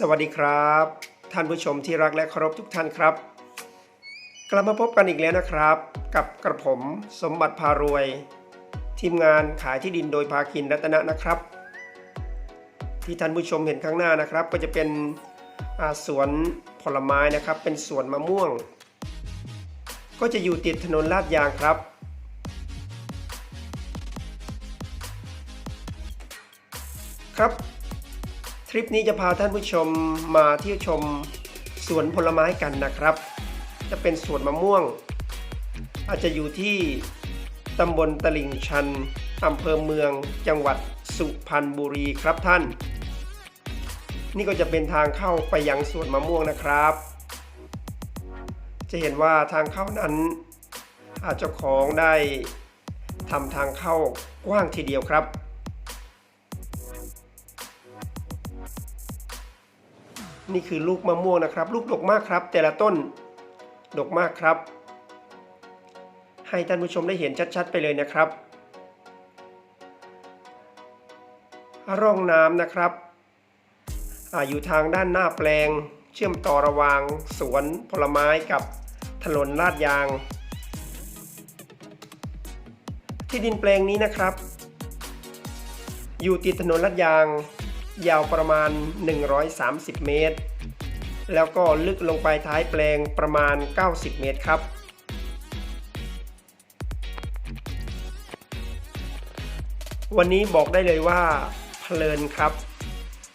สวัสดีครับ ท่านผู้ชมที่รักและเคารพทุกท่านครับ กลับมาพบกันอีกแล้วนะครับ กับกระผมสมบัติพารวย ทีมงานขายที่ดินโดยภาคินรัตนะนะครับ ที่ท่านผู้ชมเห็นข้างหน้านะครับ ก็จะเป็นสวนผลไม้นะครับ เป็นสวนมะม่วง ก็จะอยู่ติดถนนลาดยางครับครับ ทริปนี้จะพาท่านผู้ชมมาเที่ยวชมสวนผลไม้กันนะครับ จะเป็นสวนมะม่วง อาจจะอยู่ที่ตำบลตลิ่งชันอำเภอเมืองจังหวัดสุพรรณบุรีครับท่าน นี่ก็จะเป็นทางเข้าไปยังสวนมะม่วงนะครับ จะเห็นว่าทางเข้านั้น อาเจ้าของได้ทำทางเข้ากว้างทีเดียวครับ นี่คือลูกมะม่วงนะครับ ลูกดกมากครับ แต่ละต้นดกมากครับ ให้ท่านผู้ชมได้เห็นชัดๆ ไปเลยนะครับ ร่องน้ำนะครับออยู่ทางด้านหน้าแปลง เชื่อมต่อระหว่างสวนผลไม้กับถนนลาดยาง ที่ดินแปลงนี้นะครับ อยู่ติดถนนลาดยาง ยาวประมาณ 130 เมตร แล้วก็ลึกลงไปท้ายแปลงประมาณ 90 เมตรครับ วันนี้บอกได้เลยว่าเพลินครับ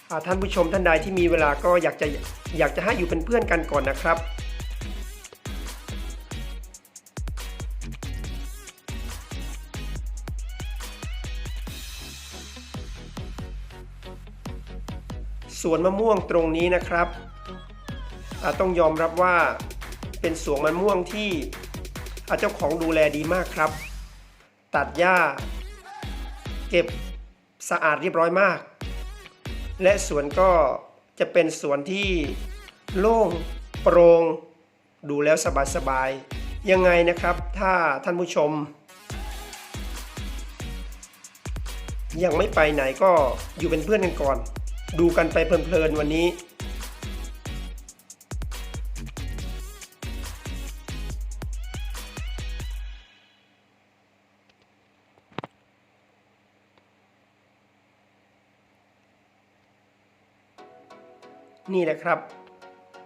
อาท่านผู้ชมท่านใดที่มีเวลาก็อยากจะอยากจะให้อยู่เป็นเพื่อนกันก่อนนะครับ สวนมะม่วงตรงนี้นะครับอ่าต้องยอมรับว่าเป็นสวนมะม่วงที่เจ้าของดูแลดีมากครับ ตัดหญ้า เก็บสะอาดเรียบร้อยมาก และสวนก็จะเป็นสวนที่โล่งโปร่งดูแล้วสบายๆยังไงนะครับ ถ้าท่านผู้ชม ยังไม่ไปไหนก็อยู่เป็นเพื่อนกันก่อน ดูกันไปเพลินๆวันนี้นี่แหละครับ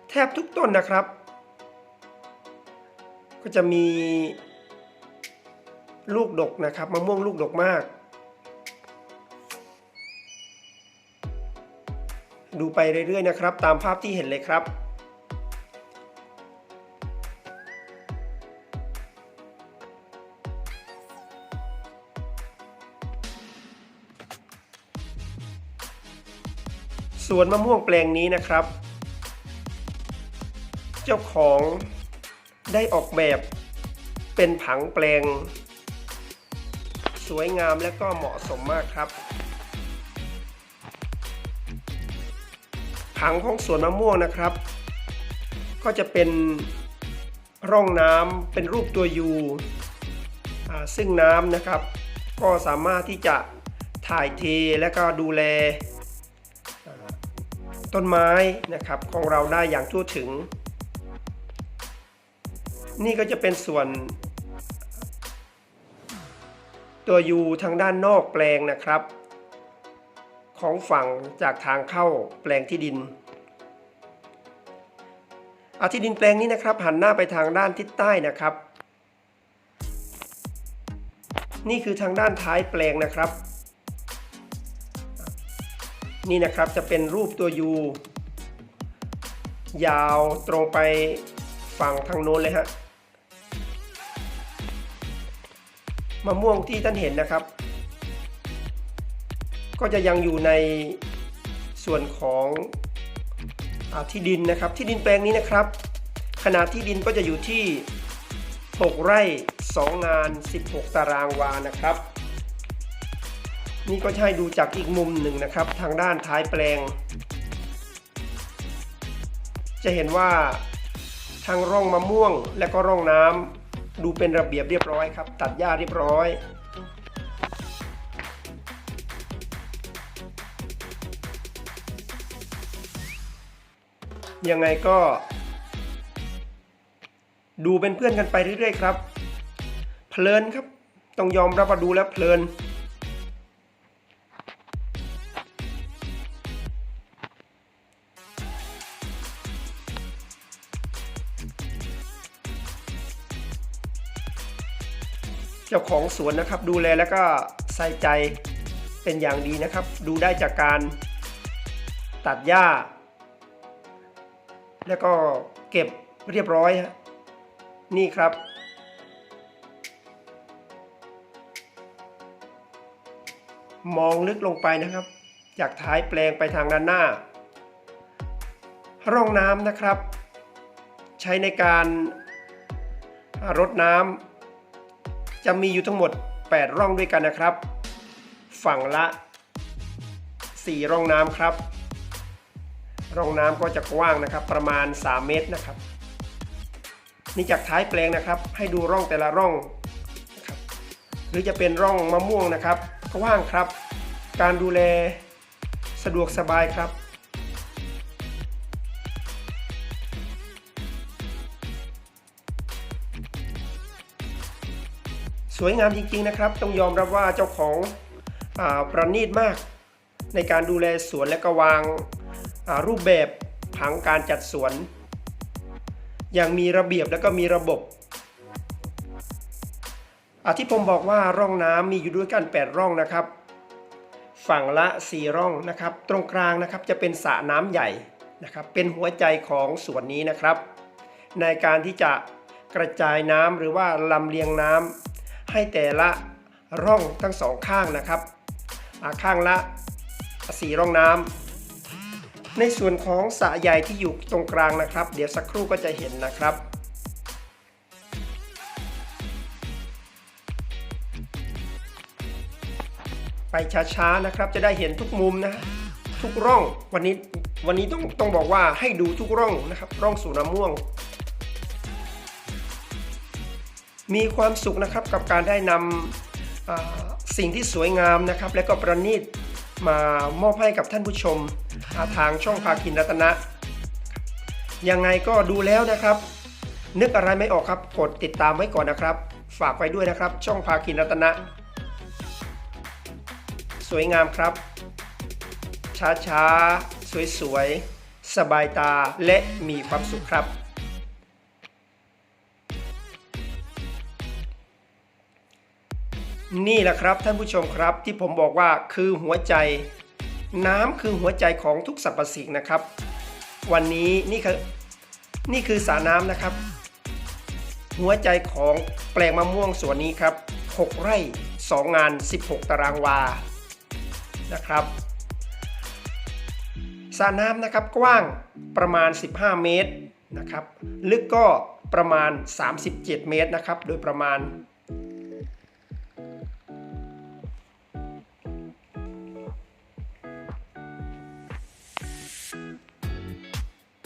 แทบทุกต้นนะครับ ก็จะมีลูกดกนะครับมะม่วงลูกดกมาก ดูไปเรื่อยๆนะครับ ตามภาพที่เห็นเลยครับสวนมะม่วงแปลงนี้นะครับ เจ้าของได้ออกแบบเป็นผังแปลง สวยงามและก็เหมาะสมมากครับ ผังของสวนมะม่วงนะครับ ก็จะเป็นร่องน้ำเป็นรูปตัวยูซึ่งน้ำนะครับ ก็สามารถที่จะถ่ายเทและก็ดูแลต้นไม้นะครับของเราได้อย่างทั่วถึง นี่ก็จะเป็นส่วนตัวยูทางด้านนอกแปลงนะครับ ของฝั่งจากทางเข้าแปลงที่ดินอาที่ดินแปลงนี้นะครับหันหน้าไปทางด้านทิศใต้นะครับ นี่คือทางด้านท้ายแปลงนะครับ นี่นะครับจะเป็นรูปตัวยูยาวตรงไปฝั่งทางโน้นเลยฮะมะม่วงที่ท่านเห็นนะครับ ก็จะยังอยู่ในส่วนของอที่ดินนะครับ ที่ดินแปลงนี้นะครับ ขนาดที่ดินก็จะอยู่ที่ 6 ไร่ 2 งาน 16 ตารางวานะครับ นี่ก็ให้ดูจากอีกมุมหนึ่งนะครับ ทางด้านท้ายแปลง จะเห็นว่าทางร่องมะม่วงและก็ร่องน้ำดูเป็นระเบียบเรียบร้อยครับ ตัดหญ้าเรียบร้อย ยังไงก็ ดูเป็นเพื่อนกันไปเรื่อยๆครับ เพลินครับ ต้องยอมรับว่าดูแล้วเพลินเจ้าของสวนนะครับ ดูแลแล้วก็ใส่ใจเป็นอย่างดีนะครับ ดูได้จากการตัดหญ้า แล้วก็เก็บเรียบร้อยฮะนี่ครับ มองลึกลงไปนะครับ จากท้ายแปลงไปทางด้านหน้า ร่องน้ำนะครับ ใช้ในการรดน้ำจะมีอยู่ทั้งหมด 8 ร่องด้วยกันนะครับ ฝั่งละ 4 ร่องน้ำครับ ร่องน้ำก็จะกว้างนะครับ ประมาณ 3 เมตรนะครับ นี่จากท้ายแปลงนะครับ ให้ดูร่องแต่ละร่องนะครับหรือจะเป็นร่องมะม่วงนะครับกว้างครับ การดูแลสะดวกสบายครับสวยงามจริงๆนะครับ ต้องยอมรับว่าเจ้าของอประณีตมาก ในการดูแลสวนและก็วาง รูปแบบผังการจัดสวน อย่างมีระเบียบและก็มีระบบอาที่ผมบอกว่าร่องน้ำมีอยู่ด้วยกัน 8 ร่องนะครับ ฝั่งละ4ร่องนะครับ ตรงกลางนะครับจะเป็นสระน้ำใหญ่นะครับ เป็นหัวใจของสวนนี้นะครับ ในการที่จะกระจายน้ำหรือว่าลำเลียงน้ำให้แต่ละร่องทั้งสองข้างนะครับข้างละ4ร่องน้ำ ในส่วนของสระใหญ่ที่อยู่ตรงกลางนะครับ เดี๋ยวสักครู่ก็จะเห็นนะครับไปช้าๆนะครับจะได้เห็นทุกมุมนะทุกร่องวันนี้วันนี้ต้องต้องบอกว่าให้ดูทุกร่องนะครับ ร่องสู่น้ำม่วง มีความสุขนะครับกับการได้นำสิ่งที่สวยงามนะครับ และก็ประณีตมามอบให้กับท่านผู้ชม ทางช่องพากินรัตนะ ยังไงก็ดูแล้วนะครับ นึกอะไรไม่ออกครับกดติดตามไว้ก่อนนะครับ ฝากไว้ด้วยนะครับ ช่องพากินรัตนะ สวยงามครับ ช้าๆ สวยๆ สบายตาและมีความสุขครับนี่แหละครับท่านผู้ชมครับที่ผมบอกว่าคือหัวใจ น้ำคือหัวใจของทุกสรรพสิ่งนะครับ วันนี้นี่คือนี่คือสระน้ำนะครับ หัวใจของแปลงมะม่วงสวนนี้ครับ 6 ไร่ 2 งาน 16 ตารางวานะครับสระน้ำนะครับกว้างประมาณ 15 เมตรนะครับ ลึกก็ประมาณ 37 เมตรนะครับ โดยประมาณ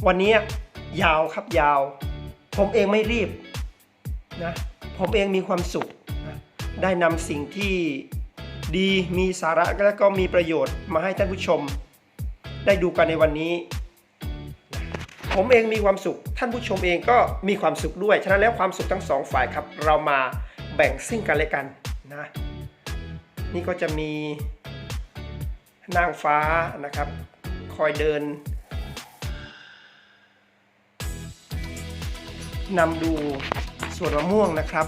วันนี้ยาวครับยาว ผมเองไม่รีบนะผมเองมีความสุขนะได้นำสิ่งที่ดีมีสาระและก็มีประโยชน์มาให้ท่านผู้ชม ได้ดูกันในวันนี้ ผมเองมีความสุข ท่านผู้ชมเองก็มีความสุขด้วย ฉะนั้นแล้วความสุขทั้งสองฝ่ายครับ เรามาแบ่งซึ่งกันและกันนะนี่ก็จะมีนางฟ้านะครับ คอยเดิน นำดูสวนมะม่วงนะครับ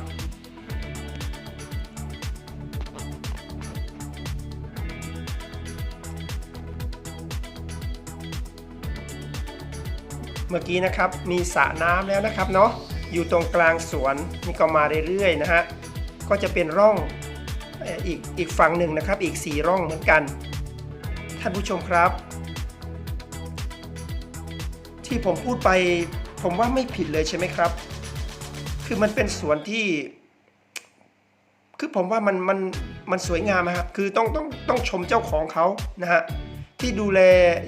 เมื่อกี้นะครับมีสระน้ำแล้วนะครับเนาะอยู่ตรงกลางสวนนี่ก็มาเรื่อยๆนะฮะก็จะเป็นร่องอีกอีกฝั่งหนึ่งนะครับ อีก 4 ร่องเหมือนกัน ท่านผู้ชมครับ ที่ผมพูดไป ผมว่าไม่ผิดเลยใช่ไหมครับ คือมันเป็นสวนที่ คือผมว่ามันมันมันสวยงามนะครับ คือต้องต้องต้องชมเจ้าของเขานะฮะที่ดูแล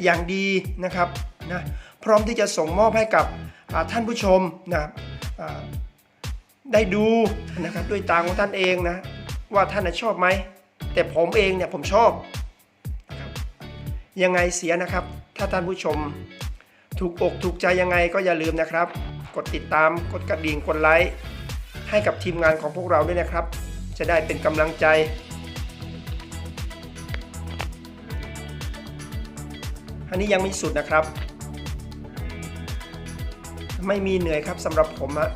อย่างดีนะครับนะพร้อมที่จะส่งมอบให้กับท่านผู้ชมนะครับได้ดูนะครับด้วยตาของท่านเองนะว่าท่านน่ะชอบไหม แต่ผมเองเนี่ยผมชอบนะครับยังไงเสียนะครับ ถ้าท่านผู้ชม ถูกอกถูกใจยังไงก็อย่าลืมนะครับ กดติดตามกดกระดิ่งกดไลค์ให้กับทีมงานของพวกเราด้วยนะครับ จะได้เป็นกำลังใจ อันนี้ยังไม่สุดนะครับ ไม่มีเหนื่อยครับสำหรับผมอะ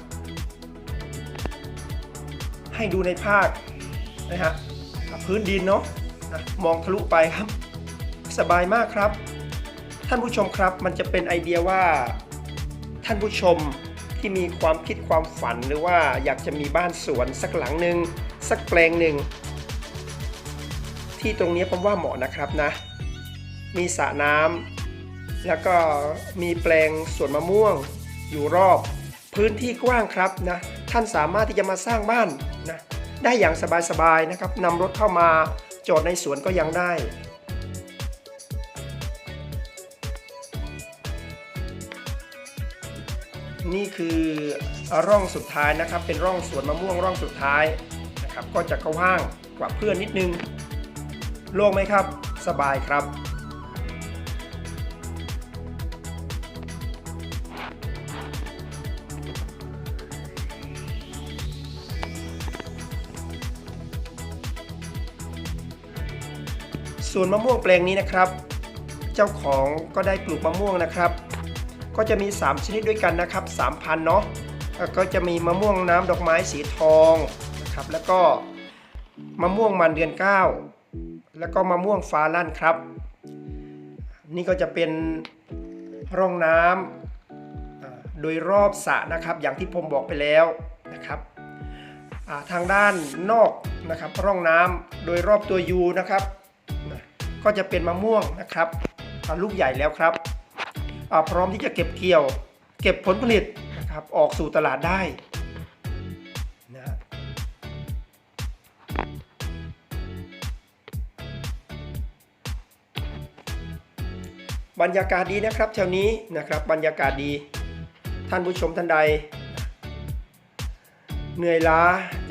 ให้ดูในภาคนะฮะพื้นดินเนาะนะมองทะลุไปครับ สบายมากครับ ท่านผู้ชมครับ มันจะเป็นไอเดียว่าท่านผู้ชมที่มีความคิดความฝันหรือว่าอยากจะมีบ้านสวนสักหลังหนึ่งสักแปลงหนึ่งที่ตรงนี้ผมว่าเหมาะนะครับนะ มีสระน้ำแล้วก็มีแปลงสวนมะม่วงอยู่รอบ พื้นที่กว้างครับนะท่านสามารถที่จะมาสร้างบ้านนะได้อย่างสบายๆนะครับนำรถเข้ามาจอดในสวนก็ยังได้ นี่คือร่องสุดท้ายนะครับ เป็นร่องสวนมะม่วงร่องสุดท้ายนะครับ ก็จะกว้างกว่าเพื่อนนิดนึง โล่งไหมครับ สบายครับ ส่วนมะม่วงแปลงนี้นะครับ เจ้าของก็ได้ปลูกมะม่วงนะครับ ก็จะมี 3 ชนิดด้วยกันนะครับ3พันเนาะก็จะมีมะม่วงน้ำดอกไม้สีทองนะครับแล้วก็มะม่วงมันเดือน 9 แล้วก็มะม่วงฟ้าลั่นครับ นี่ก็จะเป็นร่องน้ำโดยรอบสระนะครับ อย่างที่ผมบอกไปแล้วนะครับทางด้านนอกนะครับร่องน้ำโดยรอบตัวยูนะครับ ก็จะเป็นมะม่วงนะครับลูกใหญ่แล้วครับ พร้อมที่จะเก็บเกี่ยว เก็บผลผลิตนะครับออกสู่ตลาดได้นะบรรยากาศดีนะครับแถวนี้นะครับบรรยากาศดีท่านผู้ชมท่านใด เหนื่อยล้า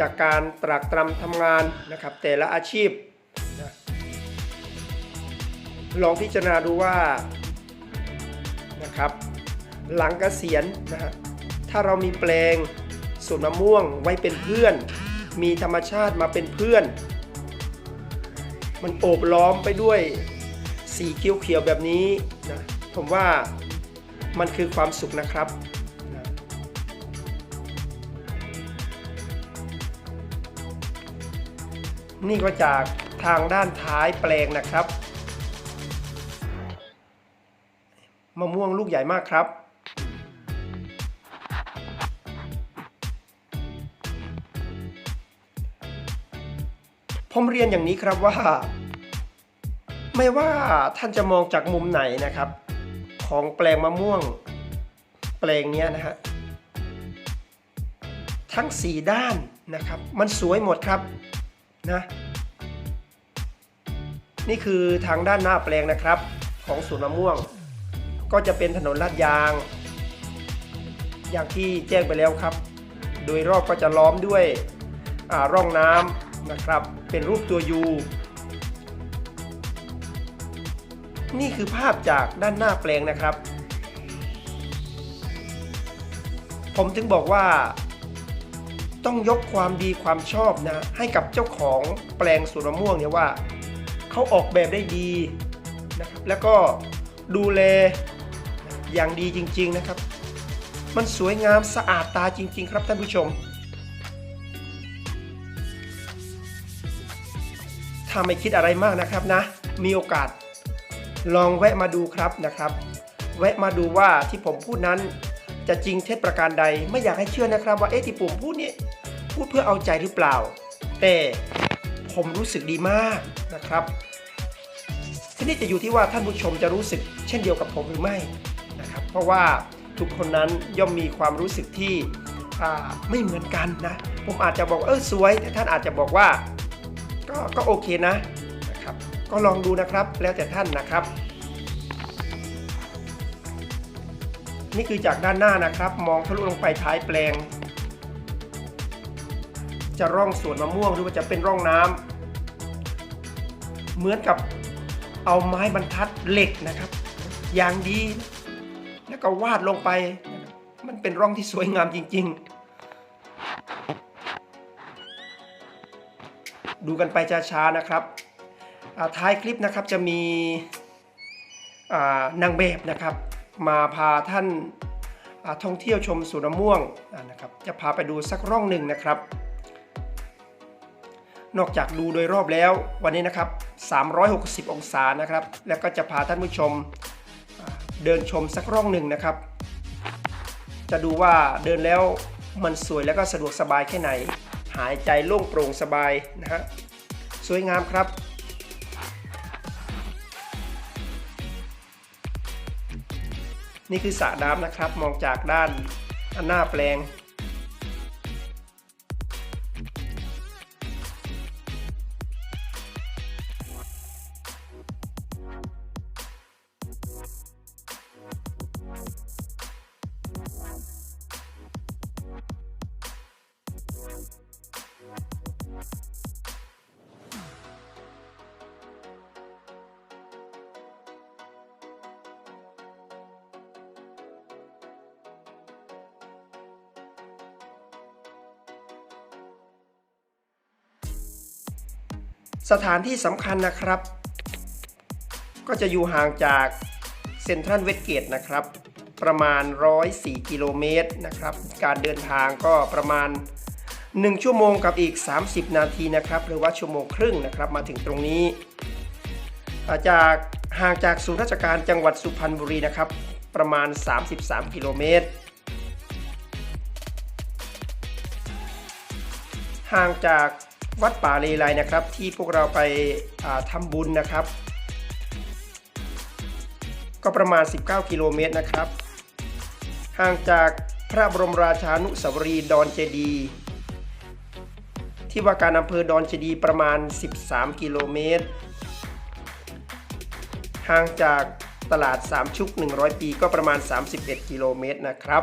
จากการตรากตรำทำงานนะครับ แต่ละอาชีพนะลองพิจารณาดูว่า นะครับ หลังเกษียณนะฮะถ้าเรามีแปลงสวนมะม่วงไว้เป็นเพื่อน มีธรรมชาติมาเป็นเพื่อน มันโอบล้อมไปด้วยสีเขียวๆแบบนี้นะผมว่ามันคือความสุขนะครับนะนี่ก็จากทางด้านท้ายแปลงนะครับ มะม่วงลูกใหญ่มากครับ ผมเรียนอย่างนี้ครับว่า ไม่ว่าท่านจะมองจากมุมไหนนะครับ ของแปลงมะม่วง แปลงนี้นะฮะทั้งสีด้านนะครับ มันสวยหมดครับนะนี่คือทางด้านหน้าแปลงนะครับ ของสวนมะม่วง ก็จะเป็นถนนลาดยาง อย่างที่แจ้งไปแล้วครับ โดยรอบก็จะล้อมด้วยร่องน้ำนะครับ เป็นรูปตัวยูนี่คือภาพจากด้านหน้าแปลงนะครับ ผมถึงบอกว่า ต้องยกความดีความชอบนะ ให้กับเจ้าของแปลงสวนมะม่วงเนี่ยว่า เขาออกแบบได้ดีนะครับแล้วก็ดูแล อย่างดีจริง ๆนะครับ มันสวยงามสะอาดตาจริง ๆ ครับท่านผู้ชม ถ้าไม่คิดอะไรมากนะครับนะ มีโอกาส ลองแวะมาดูครับนะครับ แวะมาดูว่าที่ผมพูดนั้นจะจริงเท็จประการใดไม่อยากให้เชื่อนะครับ ว่าเอ๊ะที่ผมพูดนี่พูดเพื่อเอาใจหรือเปล่า แต่ผมรู้สึกดีมากนะครับ ทีนี้จะอยู่ที่ว่าท่านผู้ชมจะรู้สึกเช่นเดียวกับผมหรือไม่ นะครับ เพราะว่าทุกคนนั้นย่อมมีความรู้สึกที่ไม่เหมือนกันนะ ผมอาจจะบอกเออสวย แต่ท่านอาจจะบอกว่าก็ก็โอเคนะนะครับ ก็ลองดูนะครับแล้วแต่ท่านนะครับ นี่คือจากด้านหน้านะครับ มองทะลุลงไปท้ายแปลง จะร่องสวนมะม่วงหรือว่าจะเป็นร่องน้ำเหมือนกับเอาไม้บรรทัดเหล็กนะครับ อย่างดี ก็วาดลงไป มันเป็นร่องที่สวยงามจริง ๆ ดูกันไปช้าๆนะครับท้ายคลิปนะครับจะมีนางแบบนะครับ มาพาท่านท่องเที่ยวชมสวนมะม่วงนะครับ จะพาไปดูสักร่องหนึ่งนะครับ นอกจากดูโดยรอบแล้ววันนี้นะครับ 360 องศานะครับ แล้วก็จะพาท่านผู้ชม เดินชมสักร่องหนึ่งนะครับ จะดูว่าเดินแล้วมันสวยแล้วก็สะดวกสบายแค่ไหน หายใจโล่งโปร่งสบายนะฮะสวยงามครับนี่คือสระน้ำนะครับ มองจากด้านหน้าแปลง สถานที่สำคัญนะครับ ก็จะอยู่ห่างจากเซ็นทรัลเวสเกตนะครับ ประมาณ 104 กิโลเมตรนะครับ การเดินทางก็ประมาณ 1 ชั่วโมงกับอีก 30 นาทีนะครับ หรือว่าชั่วโมงครึ่งนะครับมาถึงตรงนี้าจากห่างจากศูนย์ราชการจังหวัดสุพรรณบุรีนะครับ ประมาณ 33 กิโลเมตรห่างจาก วัดป่าเลไลนะครับ ที่พวกเราไปาทำบุญนะครับ ก็ประมาณ 19 กิโลเมตรนะครับ ห่างจากพระบรมราชานุสาวรีย์ดอนเจดี ที่ว่าการอำเภอดอนเจดีประมาณ 13 กิโลเมตร ห่างจากตลาดสามชุก 100 ปีก็ประมาณ 31 กิโลเมตรนะครับ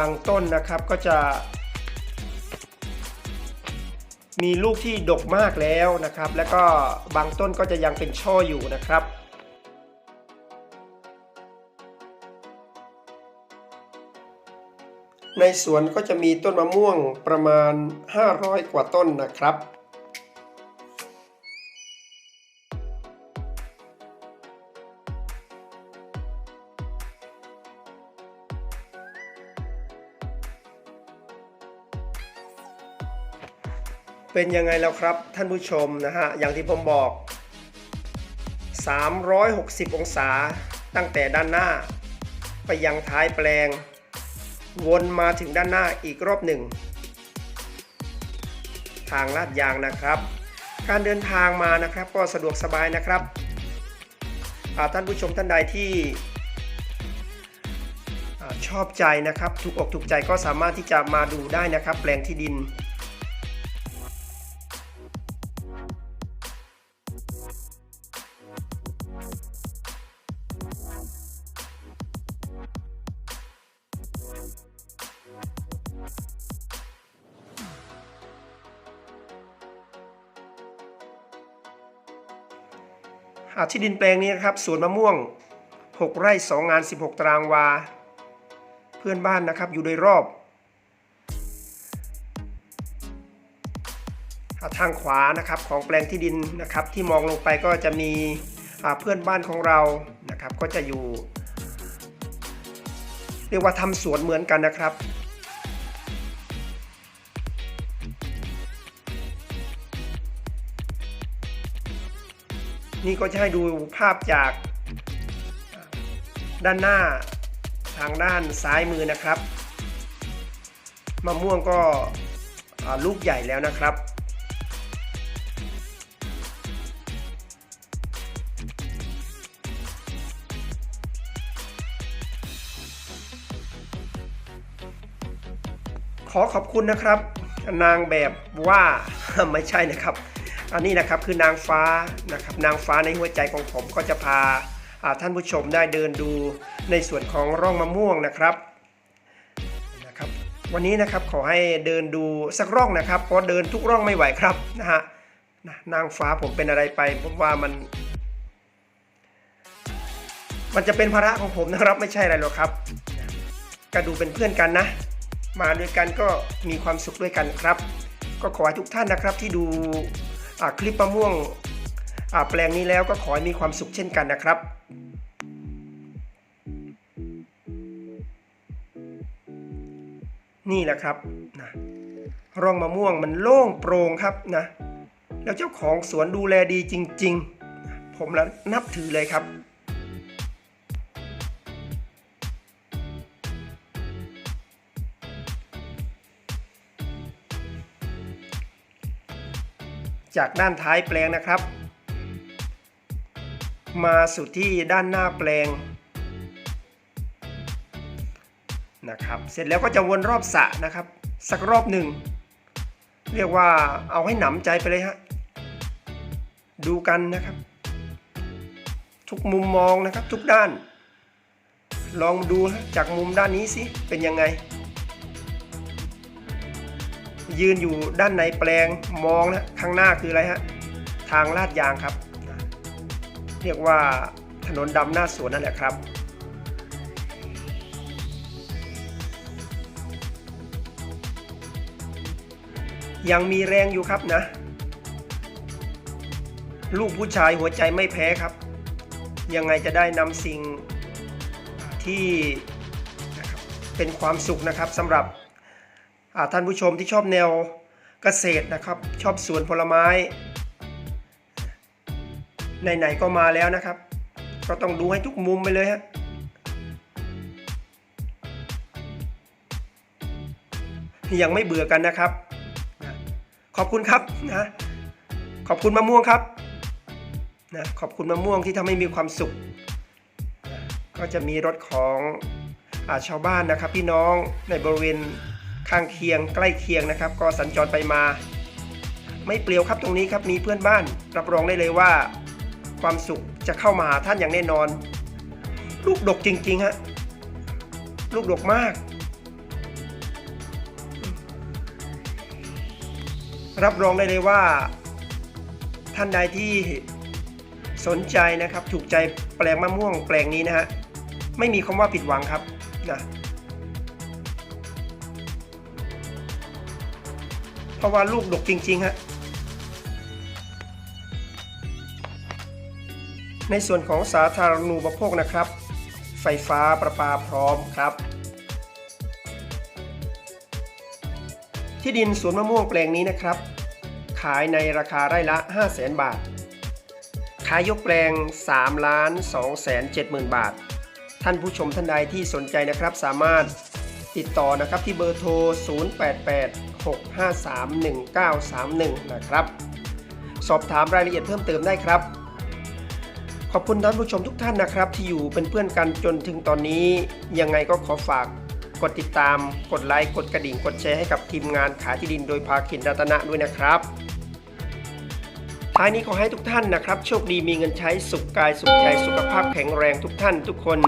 างต้นนะครับก็จะ มีลูกที่ดกมากแล้วนะครับ แล้วก็บางต้นก็จะยังเป็นช่ออยู่นะครับในสวนก็จะมีต้นมะม่วงประมาณ 500 กว่าต้นนะครับ เป็นยังไงแล้วครับท่านผู้ชมนะฮะ อย่างที่ผมบอก 360 องศาตั้งแต่ด้านหน้า ไปยังท้ายแปลง วนมาถึงด้านหน้าอีกรอบหนึ่ง ทางลาดยางนะครับ การเดินทางมานะครับก็สะดวกสบายนะครับท่านผู้ชมท่านใดที่ชอบใจนะครับ ถูกอกถูกใจก็สามารถที่จะมาดูได้นะครับ แปลงที่ดิน ที่ดินแปลงนี้นะครับสวนมะม่วง 6 ไร่2งาน 16 ตารางวา เพื่อนบ้านนะครับอยู่โดยรอบทางขวานะครับของแปลงที่ดินนะครับที่มองลงไปก็จะมีเพื่อนบ้านของเรานะครับก็จะอยู่ เรียกว่าทำสวนเหมือนกันนะครับ นี่ก็จะให้ดูภาพจากด้านหน้าทางด้านซ้ายมือนะครับมะม่วงก็ลูกใหญ่แล้วนะครับ ขอขอบคุณนะครับ นางแบบว่าไม่ใช่นะครับ อันนี้นะครับคือนางฟ้านะครับนางฟ้าในหัวใจของผมก็จะพาท่านผู้ชมได้เดินดูในส่วนของร่องมะม่วงนะครับนะครับ วันนี้นะครับขอให้เดินดูสักร่องนะครับเพราะเดินทุกร่องไม่ไหวครับนะฮะนะนางฟ้าผมเป็นอะไรไปผมว่ามัน มันจะเป็นภาระของผมนะครับไม่ใช่อะไรหรอกครับก็ดูเป็นเพื่อนกันนะ มาด้วยกันก็มีความสุขด้วยกันครับ ก็ขอให้ทุกท่านนะครับที่ดู คลิปมะม่วงอ่าแปลงนี้แล้วก็ขอให้มีความสุขเช่นกันนะครับนี่แหละครับนะร่องมะม่วงมันโล่งโปร่งครับนะ แล้วเจ้าของสวนดูแลดีจริง ๆ ผมละนับถือเลยครับ จากด้านท้ายแปลงนะครับ มาสู่ที่ด้านหน้าแปลงนะครับเสร็จแล้วก็จะวนรอบสะนะครับ สักรอบหนึ่ง เรียกว่าเอาให้หนำใจไปเลยฮะดูกันนะครับ ทุกมุมมองนะครับทุกด้าน ลองดูฮะจากมุมด้านนี้สิเป็นยังไง ยืนอยู่ด้านในแปลงมองนะข้างหน้าคืออะไรฮะทางลาดยางครับ เรียกว่าถนนดำหน้าสวนนั่นแหละครับ ยังมีแรงอยู่ครับนะ ลูกผู้ชายหัวใจไม่แพ้ครับ ยังไงจะได้นำสิ่งที่เป็นความสุขนะครับสำหรับ ท่านผู้ชมที่ชอบแนวเกษตรนะครับ ชอบสวนผลไม้ไหนๆก็มาแล้วนะครับ ก็ต้องดูให้ทุกมุมไปเลยฮะยังไม่เบื่อกันนะครับ ขอบคุณครับนะขอบคุณมะม่วงครับนะขอบคุณมะม่วงที่ทำให้มีความสุขนะก็จะมีรถของอาชาวบ้านนะครับ พี่น้องในบริเวณ ข้างเคียงใกล้เคียงนะครับ ก็สัญจรไปมา ไม่เปลี่ยวครับตรงนี้ครับมีเพื่อนบ้าน รับรองได้เลยว่า ความสุขจะเข้ามาหาท่านอย่างแน่นอน ลูกดกจริงๆฮะลูกดกมาก รับรองได้เลยว่า ท่านใดที่สนใจนะครับ ถูกใจแปลงมะม่วงแปลงนี้นะฮะไม่มีคำว่าผิดหวังครับนะ เพราะว่าลูกดกจริง ๆ ฮะ ในส่วนของสาธารณูปโภคนะครับ ไฟฟ้าประปาพร้อมครับ ที่ดินสวนมะม่วงแปลงนี้นะครับ ขายในราคาไร่ละ 5 0 0 0 0 0 บาท ขายยกแปลง 3 ล้าน 2 7 0 0 0 0 บาท ท่านผู้ชมท่านใดที่สนใจนะครับสามารถติดต่อนะครับที่เบอร์โทร 088 6531931 นะครับ สอบถามรายละเอียดเพิ่มเติมได้ครับ ขอบคุณท่านผู้ชมทุกท่านนะครับ ที่อยู่เป็นเพื่อนกันจนถึงตอนนี้ ยังไงก็ขอฝากกดติดตาม กดไลค์ กดกระดิ่ง กดแชร์ให้กับทีมงานขายที่ดินโดยภาคินรัตนะด้วยนะครับ ท้ายนี้ขอให้ทุกท่านนะครับ โชคดีมีเงินใช้สุขกายสุขใจสุขภาพแข็งแรงทุกท่านทุกคน